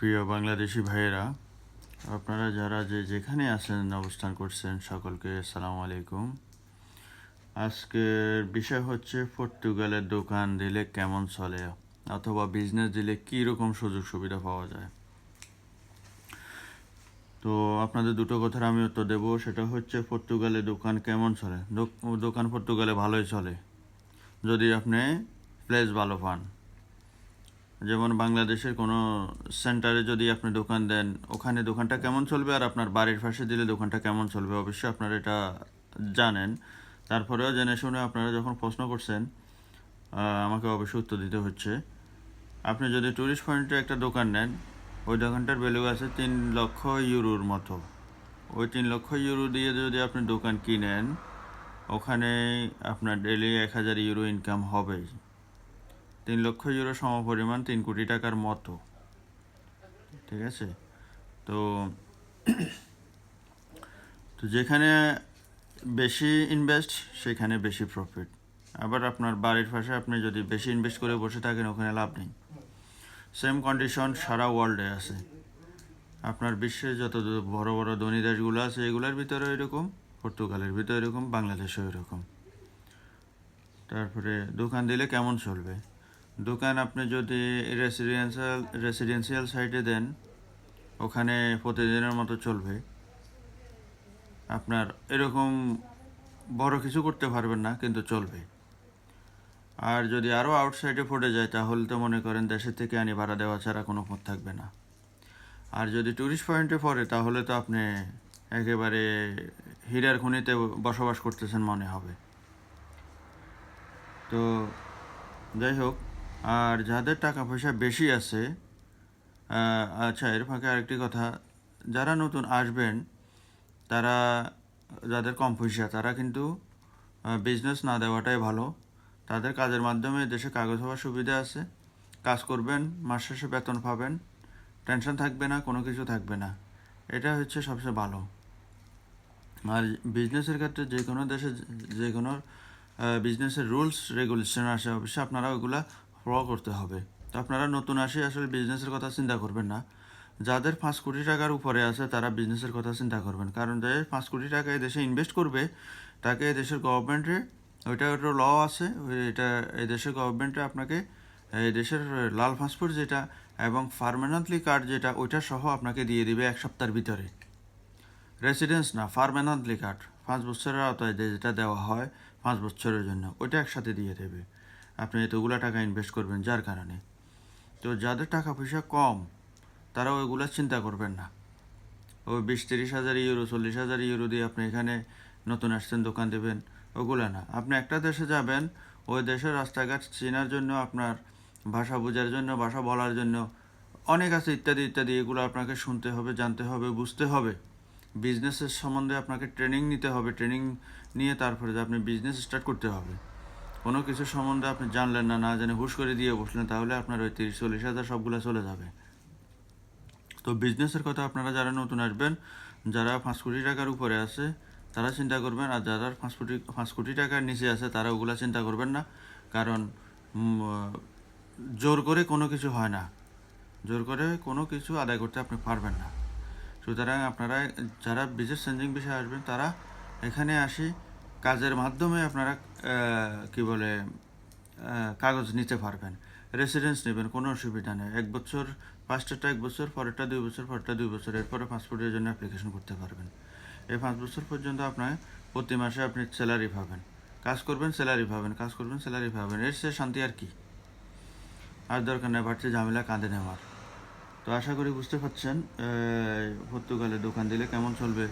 প্রিয় বাংলাদেশি ভাইয়েরা, আপনারা যারা যে যেখানে আছেন, অবস্থান করছেন, সকলকে আসসালামু আলাইকুম। আজকের বিষয় হচ্ছে পর্তুগালের দোকান দিলে কেমন চলে, অথবা বিজনেস দিলে কী রকম সুযোগ সুবিধা পাওয়া যায়। তো আপনাদের দুটো কথার আমি উত্তর দেবো, সেটা হচ্ছে পর্তুগালে দোকান কেমন চলে? দোক- দোকান পর্তুগালে ভালোই চলে, যদি আপনি প্লেস ভালো পান। যেমন বাংলাদেশের কোনো সেন্টারে যদি আপনি দোকান দেন, ওখানে দোকানটা কেমন চলবে আর আপনার বাড়ির পাশে দিলে দোকানটা কেমন চলবে, অবশ্যই আপনারা এটা জানেন। তারপরেও জেনে শুনে আপনারা যখন প্রশ্ন করছেন আমাকে অবশ্যই উত্তর দিতে হচ্ছে। আপনি যদি ট্যুরিস্ট পয়েন্টে একটা দোকান নেন, ওই দোকানটার ভ্যালু আছে তিন লক্ষ ইউরোর মতো। ওই তিন লক্ষ ইউরো দিয়ে যদি আপনি দোকান কিনেন, ওখানে আপনার ডেলি এক হাজার ইউরো ইনকাম হবেই তিন লক্ষ ইউরো সমপরিমাণ তিন কোটি টাকার মতো। ঠিক আছে? তো তো যেখানে বেশি ইনভেস্ট সেখানে বেশি প্রফিট আবার আপনার বাড়ির পাশে আপনি যদি বেশি ইনভেস্ট করে বসে থাকেন, ওখানে লাভ নেই। সেম কন্ডিশন সারা ওয়ার্ল্ডে আছে। আপনার বিশ্বে যত বড় বড় ধনী দেশগুলো আছে, এগুলোর ভিতরে এরকম পর্তুগালের ভিতরে এরকম বাংলাদেশেও এরকম তারপরে দোকান দিলে কেমন চলবে? দোকান আপনি যদি রেসিডেন্সিয়াল রেসিডেন্সিয়াল সাইটে দেন, ওখানে প্রতিদিনের মতো চলবে। আপনার এরকম বড় কিছু করতে পারবেন না, কিন্তু চলবে। আর যদি আরও আউটসাইডে ফুটে যায়, তাহলে তো মনে করেন দেশের থেকে আনি ভাড়া দেওয়া ছাড়া কোনো পথ থাকবে না। আর যদি ট্যুরিস্ট পয়েন্টে পড়ে, তাহলে তো আপনি একেবারে হীরার খনিতে বসবাস করতেছেন মনে হবে। তো যাই হোক আর যাদের টাকা পয়সা বেশি আছে আচ্ছা এর ফাঁকে আরেকটি কথা। যারা নতুন আসবেন, তারা, যাদের কম পয়সা, তারা কিন্তু বিজনেস না দেওয়াটাই ভালো। তাদের কাজের মাধ্যমে দেশে কাগজ হওয়ার সুবিধা আছে। কাজ করবেন, মাস শেষে বেতন পাবেন। টেনশন থাকবে না, কোনো কিছু থাকবে না। এটা হচ্ছে সবচেয়ে ভালো। আর বিজনেসের ক্ষেত্রে যে কোনো দেশে, যে- কোনো বিজনেসের রুলস রেগুলেশন আসে। অবশ্যই আপনারা ওইগুলা ফলো করতে হবে। তো আপনারা নতুন আসে আসলে বিজনেসের কথা চিন্তা করবেন না। যাদের পাঁচ কোটি টাকার উপরে আছে, তারা বিজনেসের কথা চিন্তা করবেন। কারণ যে পাঁচ কোটি টাকা দেশে ইনভেস্ট করবে, তাকে দেশের গভর্নমেন্টে ওইটা একটা ল আছে এটা এই দেশের গভর্নমেন্টে আপনাকে এই দেশের লাল পাসপোর্ট যেটা এবং পারমানেন্টলি কার্ড যেটা, ওইটা সহ আপনাকে দিয়ে দিবে এক সপ্তাহের ভিতরে। রেসিডেন্স না পারমানেন্টলি কার্ড পাঁচ বছরের আওতায় যেটা দেওয়া হয়, পাঁচ বছরের জন্য, ওইটা একসাথে দিয়ে দেবে। আপনি এতগুলো টাকা ইনভেস্ট করবেন যার কারণে। তো যাদের টাকা পয়সা কম তারা ওইগুলো চিন্তা করবেন না। ওই বিশ তিরিশ হাজার ইউরো চল্লিশ হাজার ইউরো দিয়ে আপনি এখানে নতুন আসছেন, দোকান দেবেন, ওগুলো না। আপনি একটা দেশে যাবেন, ওই দেশের রাস্তাঘাট চেনার জন্য, আপনার ভাষা বোঝার জন্য, ভাষা বলার জন্য, অনেক আছে ইত্যাদি ইত্যাদি, এগুলো আপনাকে শুনতে হবে, জানতে হবে, বুঝতে হবে। বিজনেসের সম্বন্ধে আপনাকে ট্রেনিং নিতে হবে। ট্রেনিং নিয়ে তারপরে আপনি বিজনেস স্টার্ট করতে হবে। কোনো কিছু সম্বন্ধে আপনি জানলেন না না জেনে হুশ করে দিয়ে বসলেন, তাহলে আপনার ওই তিরিশ, চল্লিশ হাজার সবগুলো চলে যাবে। তো বিজনেসের কথা আপনারা যারা নতুন আসবেন, যারা পাঁচ কোটি টাকার উপরে আছে, তারা চিন্তা করবেন, আর যারা পাঁচ কোটি পাঁচ কোটি টাকার নিচে আছে, তারা ওগুলা চিন্তা করবেন না, কারণ জোর করে কোনো কিছু হয় না। জোর করে কোনো কিছু আদায় করতে আপনি পারবেন না। সুতরাং আপনারা যারা বিজনেস চেঞ্জিং বিষয়ে আসবেন, তারা এখানে আসি কাজের মাধ্যমে আপনারা কি বলে কাগজ নিতে পারবেন রেসিডেন্স নেবেন, কোনো অসুবিধা নেই। এক বছর ফার্স্টেরটা এক বছর, পরেরটা দুই বছর, পরেরটা দুই বছর, এরপরে পাসপোর্টের জন্য অ্যাপ্লিকেশন করতে পারবেন। এই পাঁচ বছর পর্যন্ত আপনার প্রতি মাসে আপনি স্যালারি পাবেন। কাজ করবেন স্যালারি পাবেন, কাজ করবেন স্যালারি পাবেন। এর সে শান্তি আর কি? আর দরকার নেই বাড়ছে ঝামেলা কাঁধে নেওয়ার। তো আশা করি বুঝতে পারছেন পর্তুগালে দোকান দিলে কেমন চলবে,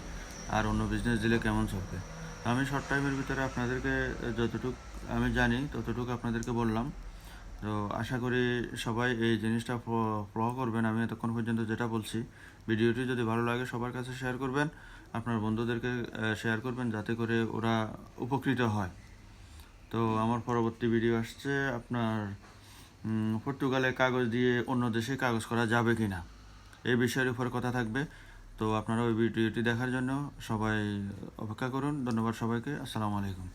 আর অন্য বিজনেস দিলে কেমন চলবে। আমি শর্ট টাইমের ভিতরে আপনাদেরকে, যতটুকু আমি জানি, ততটুকু আপনাদেরকে বললাম। তো আশা করি সবাই এই জিনিসটা ফলো করবেন। আমি এতক্ষণ পর্যন্ত যেটা বলছি, ভিডিওটি যদি ভালো লাগে সবার কাছে শেয়ার করবেন, আপনার বন্ধুদেরকে শেয়ার করবেন যাতে করে ওরা উপকৃত হয়। তো আমার পরবর্তী ভিডিও আসছে আপনার পর্তুগালে কাগজ দিয়ে অন্য দেশে কাগজ করা যাবে কি না এই বিষয়ের উপর কথা থাকবে। তো আপনারা ওই ভিডিওটি দেখার জন্য সবাই অপেক্ষা করুন। ধন্যবাদ সবাইকে। আসসালামু আলাইকুম।